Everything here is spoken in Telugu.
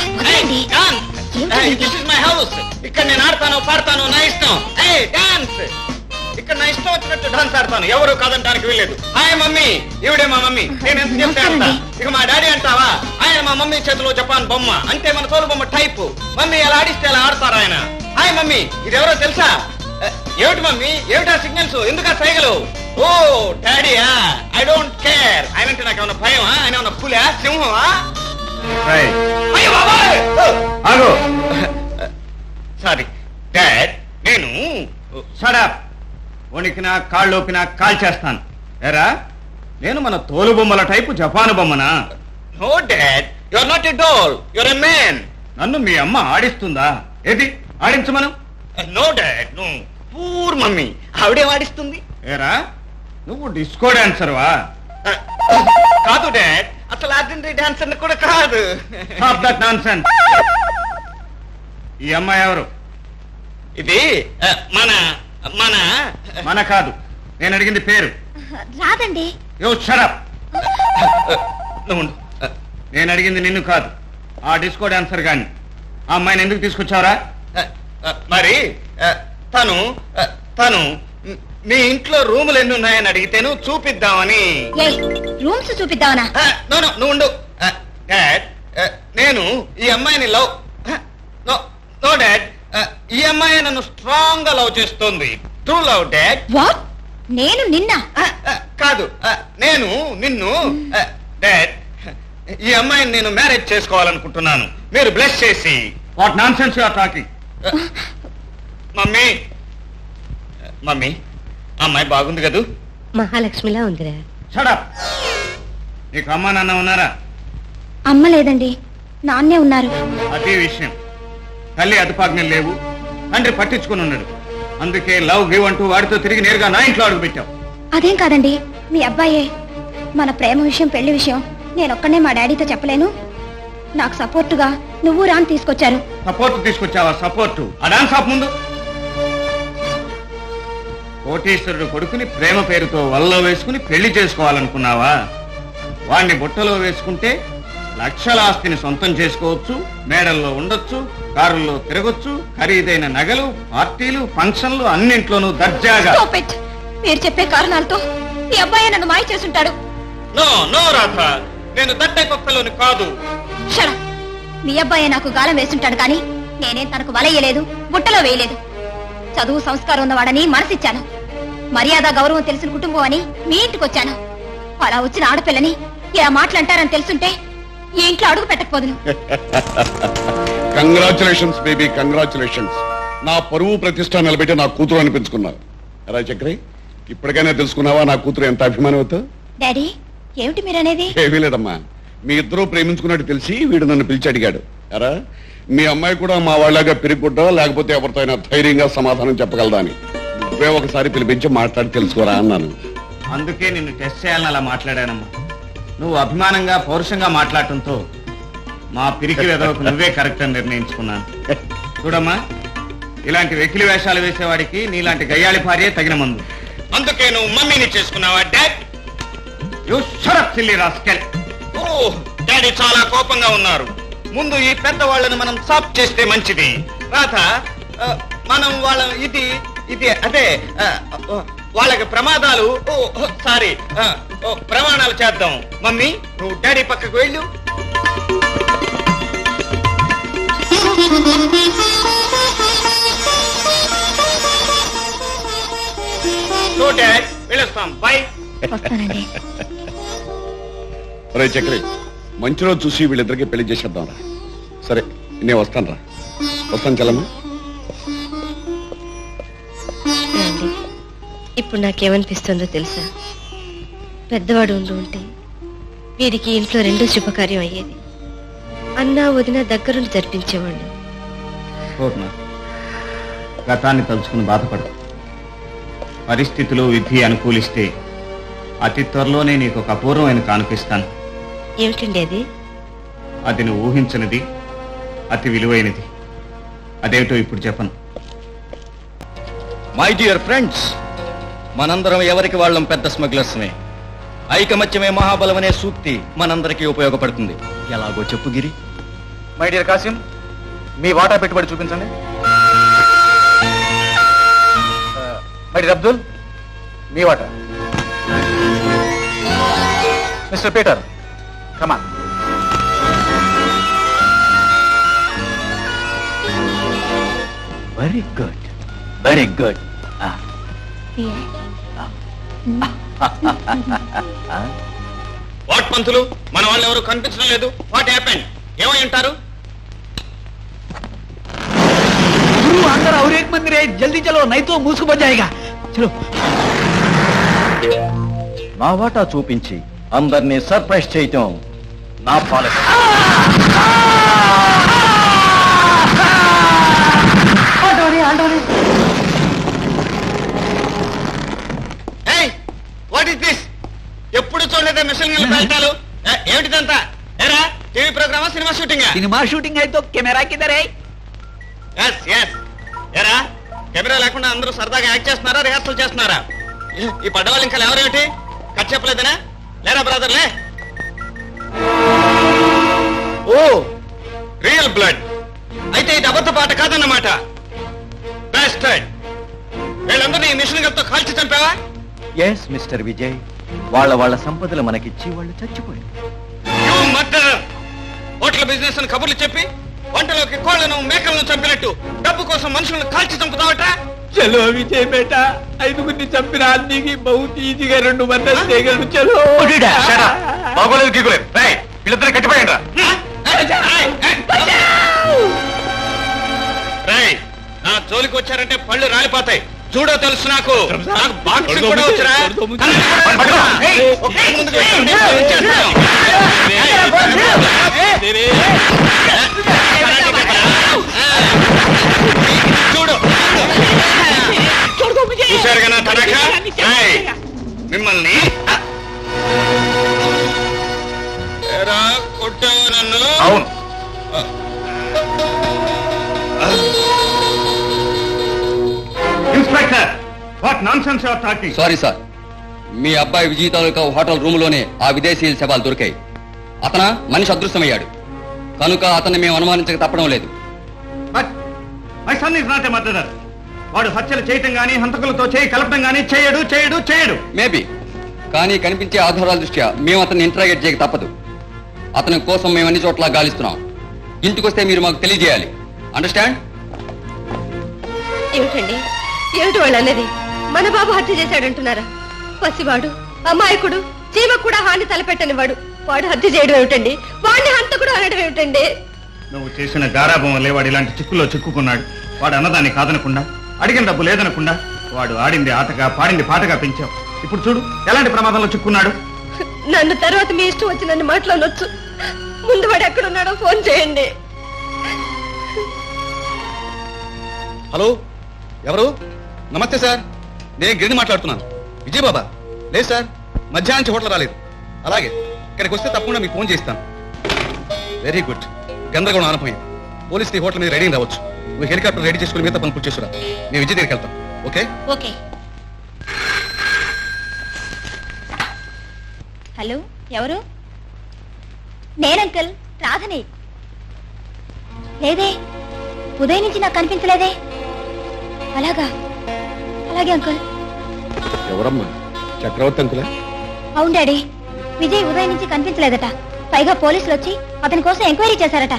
వదలండి. ఏమిటండి ఇది? దిస్ ఇస్ మై హౌస్ ఇక్కడ నేను ఆడతాను పాడతాను నా ఇష్టం. ఏయ్ డాన్స్ ఇక్కడ నా ఇష్టం వచ్చినట్టు డాన్స్ ఆడతాను. ఎవరు కాదంటానికి వెళ్ళలేదు హాయ్ మమ్మీ. ఈవిడే మా మమ్మీ. నేను ఎంత చెప్తే ఇక మా డాడీ అంటావా? ఆయన మా మమ్మీ చేతిలో జపాన్ బొమ్మ. అంటే మన తోలు బొమ్మ టైప్ మమ్మీ ఎలా ఆడిస్తే అలా ఆడతారు ఆయన. Hi mummy. ఇది ఎవరో తెలుసా? ఏ, ఏమిటి మమ్మీ? ఏమిటా సిగ్నల్స్ ఎందుకా సైగలు? ఓ డాడీయా ఐ డోంట్ కేర్ ఆయన అంటే నాకు ఏమన్నా భయమా? ఆయన ఏమన్నా పులా? సింహమా? ఆగు. సారీ. డాడ్ నేను షడప్ వణికినా కాళ్ళు ఊపినా కాల్ చేస్తాను. ఎరా నేను మన తోలు బొమ్మల type Japan Bommana? No dad. You are not a doll. You are a man. నన్ను మీ అమ్మ ఆడిస్తుందా? ఏది? ఆడించమను no dad. No. Poor mummy. ఆవిడే వాడిస్తుంది ఏరా? నువ్వు డిస్కో డాన్సర్వా? కాదు డాడ్. అసలు ఆర్డినరీ డాన్సర్ కూడా కాదు. స్టాప్ దట్ నాన్సెన్స్ ఈ అమ్మాయి ఎవరు? ఇది ఆ, మన మన. మన కాదు. నేను అడిగింది పేరు. రాదండి. యో షడప్ నువ్వు ఉండు. ఆ, నేను అడిగింది నిన్ను కాదు. ఆ డిస్కో డాన్సర్ గాని. ఆ అమ్మాయిని ఎందుకు తీసుకొచ్చావరా? ఆ, ఆ, మరి ఆ, తను ఆ, తను మ్, ఇంట్లో రూములు ఎన్ని ఉన్నాయని అడిగితేను చూపిద్దామని. రూమ్స్ చూపిద్దామనా? నో నో నువ్వు ఉండు. డాడ్ నేను ఈ అమ్మాయిని లవ్ నో నో డాడ్ ఈ అమ్మాయి నన్ను స్ట్రాంగ్గా లవ్ చేస్తుంది. True love dad? వాట్? నేను నిన్న? కాదు నేను నిన్ను డాడ్ ఈ అమ్మాయిని నేను మ్యారేజ్ చేసుకోవాలనుకుంటున్నాను. మీరు బ్లెస్ చేసి. What nonsense you're talking mummy mummy అమ్మాయి బాగుంది కదూ? మహాలక్ష్మిలా ఉందిరా. షడప్ నీకు అమ్మా నాన్న ఉన్నారా? అమ్మ లేదండి. నాన్నే ఉన్నారు. అదే విషయం. తల్లి అదుపాజ్ఞలు లేవు. తండ్రి పట్టించుకుని ఉన్నాడు. అందుకే లవ్ గివ్ అంటూ వాడితో తిరిగి నేరుగా నా ఇంట్లో అడుగు పెట్టావు. అదేం కాదండి. మీ అబ్బాయే. మన ప్రేమ విషయం పెళ్ళి విషయం నేను ఒక్కనే మా డాడీతో చెప్పలేను. నాకు సపోర్టుగా నువ్వు రాని తీసుకొచ్చారు. సపోర్ట్ తీసుకొచ్చావా? సపోర్ట్. ఆ డాన్స్ ఆఫ్ ముందు. కోటీశ్వరుడు కొడుకుని ప్రేమ పేరుతో వల్ల వేసుకుని పెళ్ళి చేసుకోవాలనుకున్నావా? వాణ్ణి బుట్టలో వేసుకుంటే లక్షల ఆస్తిని సొంతం చేసుకోవచ్చు మేడల్లో ఉండొచ్చు కారుల్లో తిరగొచ్చు ఖరీదైన నగలు పార్టీలు ఫంక్షన్లు అన్నింట్లోనూ దర్జాగా. మీరు చెప్పే కారణాలతో మీ అబ్బాయి నన్ను మాయ చేసుంటాడు నో నో రాధ. నేను దట్ టైప్ ఆఫ్ ఫెలోని కాదు మీ అబ్బాయి నాకు గాలం వేసుంటాడు కానీ నేనేం తనకు వలయ్యలేదు బుట్టలో వేయలేదు. చదువు సంస్కారం ఉన్నవాడని మనసిచ్చాను. మర్యాద గౌరవం తెలిసిన కుటుంబం అని మీ ఇంటికి వచ్చాను. అలా వచ్చిన ఆడపిల్లని ఇలా మాటలంటారని తెలుసుంటే ఈ ఇంట్లో అడుగు పెట్టకపోదును కంగ్రాచులేషన్స్ బేబీ కంగ్రాచులేషన్స్ నా పరువు ప్రతిష్ట నిలబెట్టి నా కూతురు అనిపించుకున్నావు రా చక్రి? ఇప్పటికైనా తెలుసుకున్నావా నా కూతురు ఎంత అభిమానంతో డాడీ ఏమిటి మీరనేది? ఏమీ లేదమ్మా. మీ ఇద్దరు ప్రేమించుకున్నట్టు తెలిసి వీడు నన్ను పిలిచి అడిగాడు. ఎరా మీ అమ్మాయి కూడా మా వాళ్ళగా పెరుగుడ్డా లేకపోతే ఎవరితో అయినా ధైర్యంగా సమాధానం చెప్పగలదా అని? నువ్వే ఒకసారి పిలిపించి మాట్లాడి తెలుసుకోరా అన్నాను. అందుకే నిన్ను టెస్ట్ చేయాలని అలా మాట్లాడానమ్మా. నువ్వు అభిమానంగా పౌరుషంగా మాట్లాడటంతో మా పిరికి వెదవకు నువ్వే కరెక్ట్ అని నిర్ణయించుకున్నాను. చూడమ్మా ఇలాంటి వెకిలి వేషాలు వేసేవాడికి నీలాంటి గయ్యాళి భార్య తగిన మందు. అందుకే నువ్వు మమ్మీని చేసుకున్నావా dad? You shut up silly rascal oh daddy చాలా కోపంగా ఉన్నారు. ముందు ఈ పెద్దవాళ్ళని మనం సాఫ్ చేస్తే మంచిది. రాధ మనం వాళ్ళ ఇది ఇది అదే వాళ్ళకి ప్రమాదాలు ఓ సారీ ప్రమాణాలు చేద్దాం. మమ్మీ నువ్వు డాడీ పక్కకు వెళ్ళు. డాడ్ వెళ్ళొస్తాం. బై వస్తానండి. రే చక్రి. మంచి రోజు చూసి వీళ్ళిద్దరికి పెళ్ళి చేసేద్దాం రా. సరే నేను వస్తాను రా. వస్తాను చలమ్మా ఏమండి? ఇప్పుడు నాకేమనిపిస్తుందో తెలుసా? పెద్దవాడు ఉండి ఉంటే వీరికి ఇంట్లో రెండో శుభకార్యం అయ్యేది. అన్నా వదిన దగ్గరుండి జరిపించేవాళ్ళు. పూర్ణ గతాన్ని తలుచుకుని బాధపడు పరిస్థితులు విధి అనుకూలిస్తే అతి త్వరలోనే నీకు ఒక అపూర్వమైన కానుకిస్తాను ఏమిటండి అది? అది నువ్వు ఊహించనిది అతి విలువైనది. అదేమిటో ఇప్పుడు చెప్పను. మై డియర్ ఫ్రెండ్స్ మనందరం ఎవరికి వాళ్ళం పెద్ద స్మగ్లర్స్మే. ఐకమత్యమే మహాబలం అనే సూక్తి మనందరికీ ఉపయోగపడుతుంది. ఎలాగో చెప్పు గిరి. మై డియర్ కాసిం మీ వాటా పెట్టుబడి చూపించండి. మై డియర్ అబ్దుల్ మీ వాటా. Mister Peter come on very good very good what పంతులు మన వాళ్ళు ఎవరు కనిపించడం లేదు వాట్ హ్యాపెండ్ ఏమై ఉంటారు अंदर और एक मंदिर है जल्दी चलो नहीं तो मुझको बच जाएगा चलो నా వాటా చూపించి అందరినీ సర్ప్రైజ్ చేయటం నా పాలక వాట్ ఇస్ దిస్ ఎప్పుడు చూడలేదా మిషన్ బెల్టాలు ఏమిటిదంతా? ఏరా టీవీ ప్రోగ్రామా సినిమా షూటింగ్? సినిమా షూటింగ్ అయితే కెమెరా కిదరే ఎస్ ఎస్ ఏరా కెమెరా లేకుండా అందరూ సరదాగా యాక్ట్ చేస్తున్నారా రిహార్సల్ చేస్తున్నారా? ఈ పడ్డవాళ్ళు ఇంకా ఎవరేమిటి కట్ చెప్పలేదనా? లేరా బ్రదర్లే? Real blood. అయితే ఇది అబద్ధ పాట కాదన్నమాట. బ్యాస్టర్డ్ వీళ్ళందరినీ ఈ మిషన్ కాల్చి చంపావా? ఎస్ మిస్టర్ విజయ్ వాళ్ళ వాళ్ళ సంపదలు మనకిచ్చి వాళ్ళు చచ్చిపోయారు. యూ మర్డర్ హోటల్ బిజినెస్ అని కబుర్లు చెప్పి వంటలోకి కోళ్ళను మేకలను చంపినట్టు డబ్బు కోసం మనుషులను కాల్చి చంపుతావట చలో విజయ్ బేటా ఐదుగురిని చంపిన అన్నికి బహుత్ ఈజీగా రెండు మంది చేయగలరు చలో. బాగోలేదు గీకులేదు వీళ్ళిద్దరు కట్టిపోయండి రేయ్, నా జోలికి వచ్చారంటే పళ్ళు రాలిపోతాయి చూడో తెలుసు నాకు నాకు బాక్సింగ్ కూడా వచ్చురా what nonsense your talking sorry sir మీ అబ్బాయి విజయ్ తాలూకా హోటల్ రూములోనే ఆ విదేశీయుల శవాలు దొరికాయి. అతన మనిషి అదృశ్యమయ్యాడు. కనుక అతన్ని మేము అనుమానించక తప్పడం లేదు. But my son is not a murderer వాడు హత్యలు చేయటం గానీ హంతకులతో చేయి కలపడం గానీ చేయడు చేయడు చేయడు. మేబీ కానీ కనిపించే ఆధారాల దృష్ట్యా మేము అతన్ని ఇంట్రాగేట్ చేయక తప్పదు. అతని కోసం మేము అన్ని చోట్ల గాలిస్తున్నాం. ఇంటికొస్తే మీరు మాకు తెలియజేయాలి. అండర్స్టాండ్ ఏమిటండి? ఏమిటి వాళ్ళు అనేది మన బాబు హత్య చేశాడంటున్నారా? పసివాడు అమాయకుడు జీవ కూడా హాని తలపెట్టని వాడు. వాడు హత్య చేయడం ఏమిటండి? వాడిని హంత కూడా అనడం ఏమిటండి? నువ్వు చేసిన గారాభం వల్లే వాడు ఇలాంటి చిక్కుల్లో చిక్కుకున్నాడు. వాడు అన్నదాన్ని కాదనకుండా అడిగిన డబ్బు లేదనకుండా వాడు ఆడింది ఆటగా పాడింది పాటగా పెంచావు. ఇప్పుడు చూడు ఎలాంటి ప్రమాదంలో చిక్కున్నాడు? నన్ను తర్వాత మీ ఇష్టం వచ్చి నన్ను మాట్లాడొచ్చు ముందు వాడు ఎక్కడున్నాడో ఫోన్ చేయండి. హలో ఎవరు? నమస్తే సార్. నేను గిరిని మాట్లాడుతున్నాను. విజయ్ బాబా లేదు సార్ మధ్యాహ్నం నుంచి హోటల్ రాలేదు. అలాగే ఇక్కడికి వస్తే తప్పకుండా మీకు ఫోన్ చేస్తాను. Very good. గందరగోళం ఆనపోయింది పోలీస్ ఈ హోటల్ మీద రెడీ రావచ్చు. నువ్వు హెలికాప్టర్ రెడీ చేసుకుని మిగతా పనులు పూర్తి చేసుకురా నేను విజయ్ దగ్గరికి వెళ్తాం ఓకే? ఓకే. హలో ఎవరు? నేను అంకల్ రాధని. లేదే ఉదయం నుంచి నాకు కనిపించలేదే. అలాగా? అలాగే అంకుల్. ఎవరమ్మా? చక్రవర్తి అంకులే అవును డాడీ. విజయ్ ఉదయం నుంచి కనిపించలేదట. పైగా పోలీసులు వచ్చి అతని కోసం ఎంక్వైరీ చేశారట.